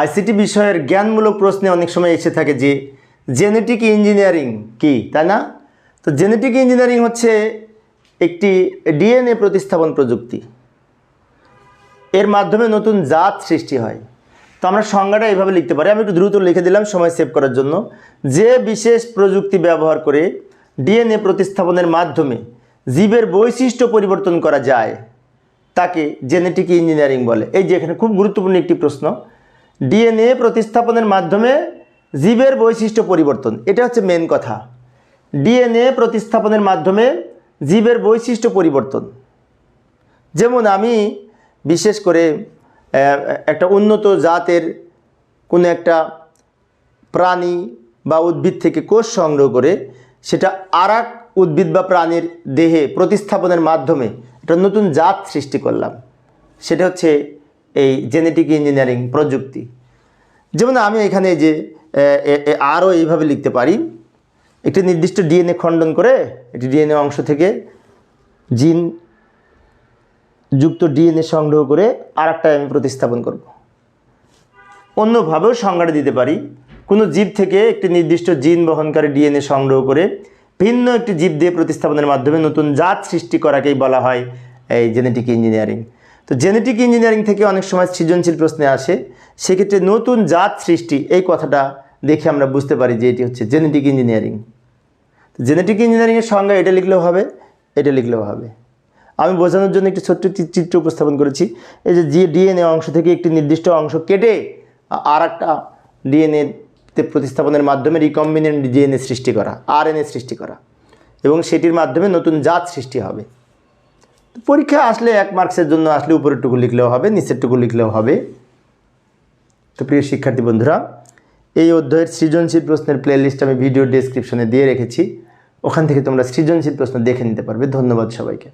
ICT বিষয়ের জ্ঞানমূলক প্রশ্নে অনেক সময় এসে থাকে যে জেনেটিক ইঞ্জিনিয়ারিং কি, তাই না? তো জেনেটিক ইঞ্জিনিয়ারিং হচ্ছে একটি ডিএনএ প্রতিস্থাপন প্রযুক্তি। এর মাধ্যমে নতুন জাত সৃষ্টি হয়। তো আমরা সংজ্ঞাটা এইভাবে লিখতে পারি। আমি একটু দ্রুত লিখে দিলাম, সময় সেভ করার জন্য। যে বিশেষ প্রযুক্তি ব্যবহার করে ডিএনএ প্রতিস্থাপনের মাধ্যমে জীবের বৈশিষ্ট্য পরিবর্তন করা যায়, তাকে জেনেটিক ইঞ্জিনিয়ারিং বলে। এই যে এখানে খুব গুরুত্বপূর্ণ একটি প্রশ্ন। ডিএনএ প্রতিস্থাপনের মাধ্যমে জীবের বৈশিষ্ট্য পরিবর্তন, এটা হচ্ছে মেন কথা। ডিএনএ প্রতিস্থাপনের মাধ্যমে জীবের বৈশিষ্ট্য পরিবর্তন। যেমন আমি বিশেষ করে একটা উন্নত জাতের কোনো একটা প্রাণী বা উদ্ভিদ থেকে কোষ সংগ্রহ করে সেটা আর উদ্ভিদ বা প্রাণীর দেহে প্রতিস্থাপনের মাধ্যমে একটা নতুন জাত সৃষ্টি করলাম। সেটা হচ্ছে এই জেনেটিক ইঞ্জিনিয়ারিং প্রযুক্তি। যেমন আমি এখানে যে আরও এইভাবে লিখতে পারি, একটি নির্দিষ্ট ডিএনএ খণ্ডন করে একটি ডিএনএ অংশ থেকে জিন যুক্ত ডিএনএ সংগ্রহ করে আর একটা আমি প্রতিস্থাপন করব। অন্যভাবেও সংজ্ঞাটা দিতে পারি, কোনো জীব থেকে একটি নির্দিষ্ট জিন বহনকারী ডিএনএ সংগ্রহ করে ভিন্ন একটি জীব দিয়ে প্রতিস্থাপনের মাধ্যমে নতুন জাত সৃষ্টি করাকেই বলা হয় এই জেনেটিক ইঞ্জিনিয়ারিং তো জেনেটিক ইঞ্জিনিয়ারিং থেকে অনেক সময় সৃজনশীল প্রশ্নে আসে। সেক্ষেত্রে নতুন জাত সৃষ্টি, এই কথাটা দেখে আমরা বুঝতে পারি যে এটি হচ্ছে জেনেটিক ইঞ্জিনিয়ারিং জেনেটিক ইঞ্জিনিয়ারিংয়ের সংজ্ঞা এটা লিখলেও হবে, এটা লিখলেও হবে। আমি বোঝানোর জন্য একটি ছোট্ট চিত্র উপস্থাপন করেছি। এই যে জি ডিএনএ অংশ থেকে একটি নির্দিষ্ট অংশ কেটে আর একটা ডিএনএতে প্রতিস্থাপনের মাধ্যমে রিকম্বিনেন্ট ডিএনএ সৃষ্টি করা আরএনএ সৃষ্টি করা। এবং সেটির মাধ্যমে নতুন জাত সৃষ্টি হবে। পরীক্ষা আসলে এক মার্কসের জন্য আসলে উপরেরটুকু লিখলেও হবে, নিচেরটুকু লিখলেও হবে। তো প্রিয় শিক্ষার্থী বন্ধুরা, এই অধ্যায়ের সৃজনশীল প্রশ্নের প্লেলিস্ট আমি ভিডিও ডেসক্রিপশনে দিয়ে রেখেছি। ওখান থেকে তোমরা সৃজনশীল প্রশ্ন দেখে নিতে পারবে। ধন্যবাদ সবাইকে।